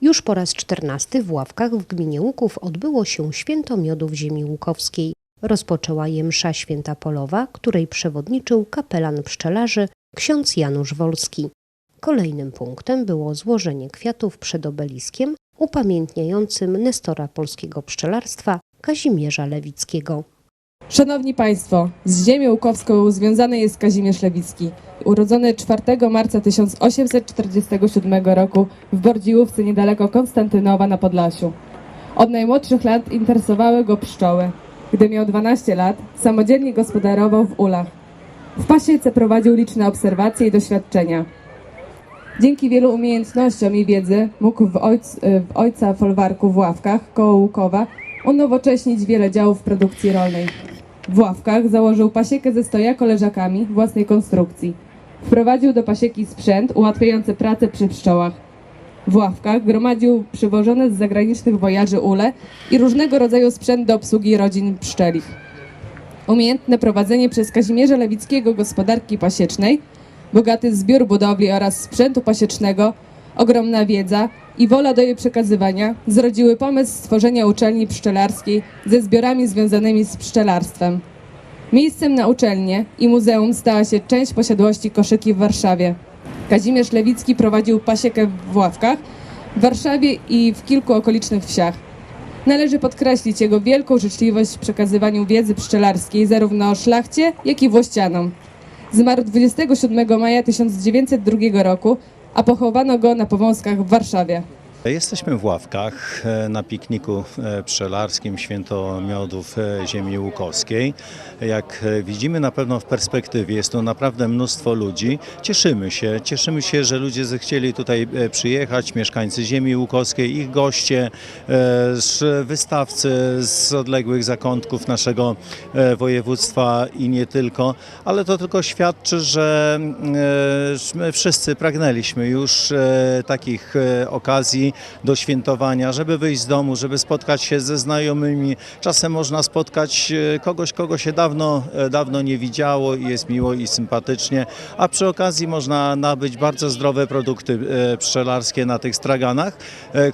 Już po raz czternasty w Ławkach w gminie Łuków odbyło się święto miodu w ziemi łukowskiej. Rozpoczęła je msza święta polowa, której przewodniczył kapelan pszczelarzy ksiądz Janusz Wolski. Kolejnym punktem było złożenie kwiatów przed obeliskiem upamiętniającym nestora polskiego pszczelarstwa Kazimierza Lewickiego. Szanowni Państwo, z ziemią łukowską związany jest Kazimierz Lewicki, urodzony 4 marca 1847 roku w Bordziłówce niedaleko Konstantynowa na Podlasiu. Od najmłodszych lat interesowały go pszczoły. Gdy miał 12 lat, samodzielnie gospodarował w ulach. W pasiece prowadził liczne obserwacje i doświadczenia. Dzięki wielu umiejętnościom i wiedzy mógł w, ojc, w ojca folwarku w Ławkach koło Łukowa unowocześnić wiele działów produkcji rolnej. W Ławkach założył pasiekę ze stojako leżakami własnej konstrukcji. Wprowadził do pasieki sprzęt ułatwiający pracę przy pszczołach. W Ławkach gromadził przywożone z zagranicznych wojaży ule i różnego rodzaju sprzęt do obsługi rodzin pszczelich. Umiejętne prowadzenie przez Kazimierza Lewickiego gospodarki pasiecznej, bogaty zbiór budowli oraz sprzętu pasiecznego, ogromna wiedza i wola do jej przekazywania zrodziły pomysł stworzenia uczelni pszczelarskiej ze zbiorami związanymi z pszczelarstwem. Miejscem na uczelnię i muzeum stała się część posiadłości koszyki w Warszawie. Kazimierz Lewicki prowadził pasiekę w Ławkach, w Warszawie i w kilku okolicznych wsiach. Należy podkreślić jego wielką życzliwość w przekazywaniu wiedzy pszczelarskiej zarówno szlachcie, jak i włościanom. Zmarł 27 maja 1902 roku, a pochowano go na Powązkach w Warszawie. Jesteśmy w Ławkach e, na pikniku e, pszczelarskim Święto Miodów e, Ziemi Łukowskiej. Jak widzimy na pewno w perspektywie jest tu naprawdę mnóstwo ludzi. Cieszymy się, cieszymy się, że ludzie zechcieli tutaj przyjechać, mieszkańcy Ziemi Łukowskiej, ich goście, wystawcy z odległych zakątków naszego województwa i nie tylko, ale to tylko świadczy, że my wszyscy pragnęliśmy już takich e, do świętowania, żeby wyjść z domu, żeby spotkać się ze znajomymi. Czasem można spotkać e, kogoś, kogo się dawno, e, dawno nie widziało i jest miło i sympatycznie, a przy okazji można nabyć bardzo zdrowe produkty e, pszczelarskie na tych straganach,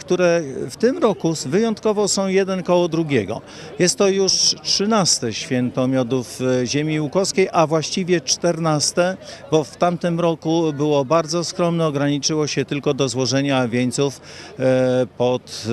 które w tym roku wyjątkowo są jeden koło drugiego. Jest to już 13 święto miodów ziemi łukowskiej, a właściwie 14, bo w tamtym roku było bardzo skromne, ograniczyło się tylko do złożenia wieńców pod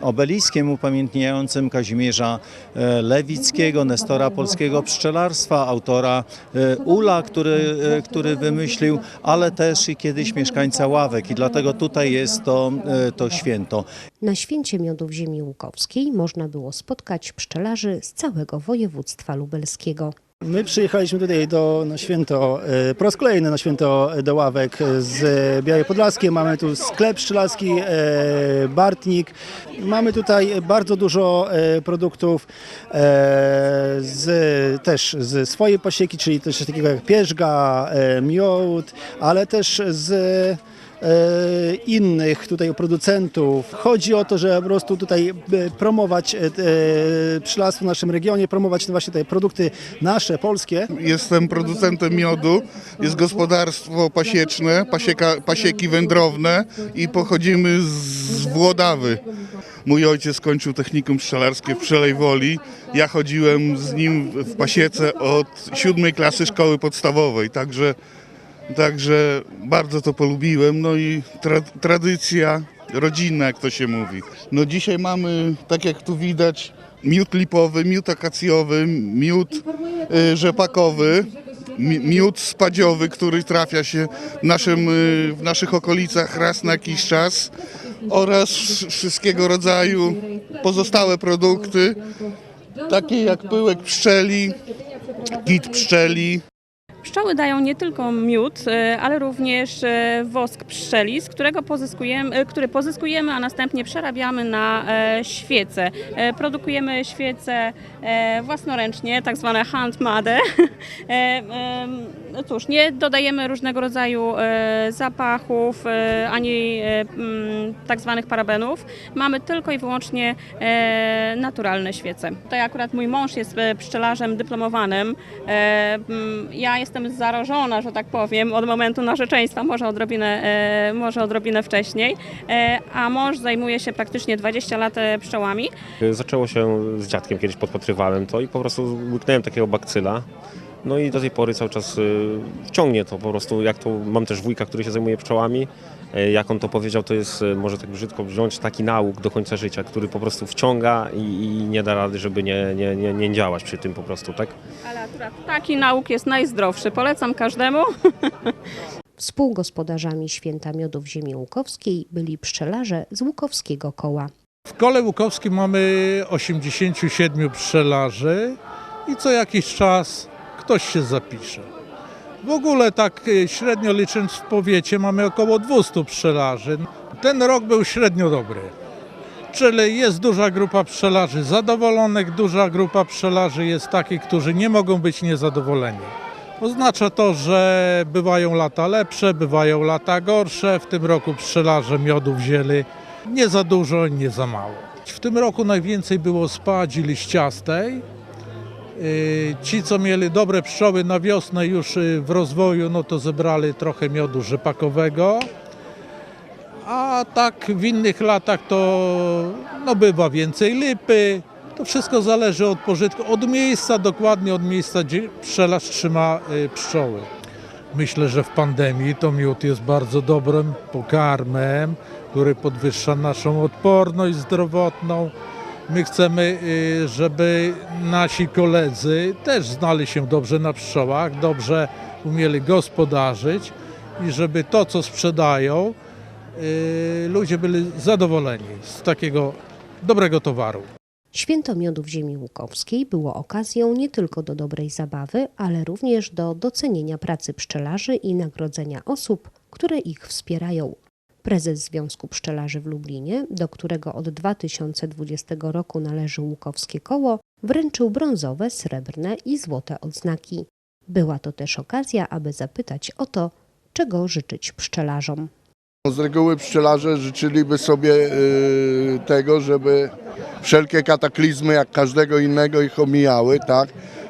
e, obeliskiem upamiętniającym Kazimierza e, Lewickiego, nestora polskiego pszczelarstwa, autora e, ula, który, e, który wymyślił, ale też i kiedyś mieszkańca Ławek i dlatego tutaj jest to, e, to święto. Na święcie miodu ziemi łukowskiej można było spotkać pszczelarzy z całego województwa lubelskiego. My przyjechaliśmy tutaj do, na święto, e, po raz kolejny na święto do Ławek z Białej Podlaskiej. Mamy tu sklep pszczelarski, e, Bartnik. Mamy tutaj bardzo dużo e, produktów z, też ze swojej pasieki, czyli też takiego jak pierzga, miód, ale też z innych tutaj producentów. Chodzi o to, że po prostu tutaj e, promować e, e, pszczelarstwo w naszym regionie, promować właśnie te produkty nasze, polskie. Jestem producentem miodu, jest gospodarstwo pasieczne, pasieka, pasieki wędrowne i pochodzimy z Włodawy. Mój ojciec skończył technikum pszczelarskie w Pszczelej Woli. Ja chodziłem z nim w pasiece od siódmej klasy szkoły podstawowej, także, także bardzo to polubiłem. No i tra, tradycja rodzinna, jak to się mówi. No dzisiaj mamy, tak jak tu widać, miód lipowy, miód akacjowy, miód y, rzepakowy, mi- miód spadziowy, który trafia się w, naszym, y, w naszych okolicach raz na jakiś czas oraz wsz- wszystkiego rodzaju pozostałe produkty, takie jak pyłek pszczeli, kit pszczeli, Pszczoły dają nie tylko miód, e, ale również e, wosk pszczeli, z którego pozyskujemy, e, który pozyskujemy, a następnie przerabiamy na świece. Produkujemy świece własnoręcznie, tak zwane handmade. No cóż, nie dodajemy różnego rodzaju e, zapachów e, ani e, mm, tak zwanych parabenów. Mamy tylko i wyłącznie naturalne świece. Tutaj akurat mój mąż jest pszczelarzem dyplomowanym. Mm, ja jestem zarażona, że tak powiem, od momentu narzeczeństwa, może odrobinę, może odrobinę wcześniej, a mąż zajmuje się praktycznie 20 lat pszczołami. Zaczęło się z dziadkiem, kiedyś podpatrywałem to i po prostu łyknąłem takiego bakcyla. No i do tej pory cały czas y, wciągnie to po prostu, jak to, mam też wujka, który się zajmuje pszczołami, y, jak on to powiedział, to jest, y, może tak brzydko wziąć, taki nauk do końca życia, który po prostu wciąga i, i nie da rady, żeby nie, nie, nie, nie działać przy tym po prostu, tak? Ale akurat taki nauk jest najzdrowszy. Polecam każdemu. Współgospodarzami święta miodów ziemi łukowskiej byli pszczelarze z Łukowskiego Koła. W kole łukowskim mamy 87 pszczelarzy i co jakiś czas ktoś się zapisze. W ogóle tak e, średnio licząc w powiecie mamy około 200 pszczelarzy. Ten rok był średnio dobry. Czyli jest duża grupa pszczelarzy zadowolonych, duża grupa pszczelarzy jest takich, którzy nie mogą być niezadowoleni. Oznacza to, że bywają lata lepsze, bywają lata gorsze. W tym roku pszczelarze miodu wzięli nie za dużo, nie za mało. W tym roku najwięcej było spadzi liściastej. Yy, Ci, co mieli dobre pszczoły na wiosnę już yy, w rozwoju, no to zebrali trochę miodu rzepakowego. A tak w innych latach to no bywa więcej lipy. To wszystko zależy od pożytku, od miejsca, dokładnie od miejsca, gdzie pszczelarz trzyma yy, pszczoły. Myślę, że w pandemii to miód jest bardzo dobrym pokarmem, który podwyższa naszą odporność zdrowotną. My chcemy, y, żeby nasi koledzy też znali się dobrze na pszczołach, dobrze umieli gospodarzyć i żeby to, co sprzedają, y, ludzie byli zadowoleni z takiego dobrego towaru. Święto miodów ziemi łukowskiej było okazją nie tylko do dobrej zabawy, ale również do docenienia pracy pszczelarzy i nagrodzenia osób, które ich wspierają. Prezes Związku Pszczelarzy w Lublinie, do którego od 2020 roku należy Łukowskie Koło, wręczył brązowe, srebrne i złote odznaki. Była to też okazja, aby zapytać o to, czego życzyć pszczelarzom. Z reguły pszczelarze życzyliby sobie y, tego, żeby wszelkie kataklizmy, jak każdego innego, ich omijały, tak?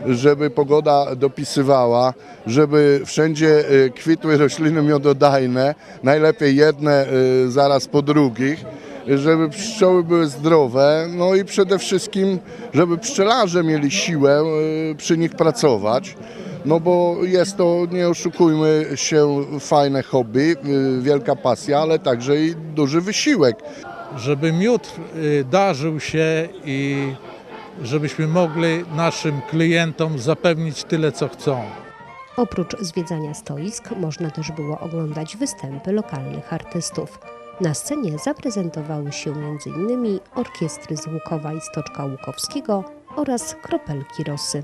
Żeby pogoda dopisywała, żeby wszędzie y, kwitły rośliny miododajne, najlepiej jedne y, zaraz po drugich, żeby pszczoły były zdrowe, no i przede wszystkim, żeby pszczelarze mieli siłę y, przy nich pracować. No bo jest to, nie oszukujmy się, fajne hobby, wielka pasja, ale także i duży wysiłek. Żeby miód darzył się i żebyśmy mogli naszym klientom zapewnić tyle, co chcą. Oprócz zwiedzania stoisk można też było oglądać występy lokalnych artystów. Na scenie zaprezentowały się m.in. orkiestry z Łukowa i Stoczka Łukowskiego oraz Kropelki Rosy.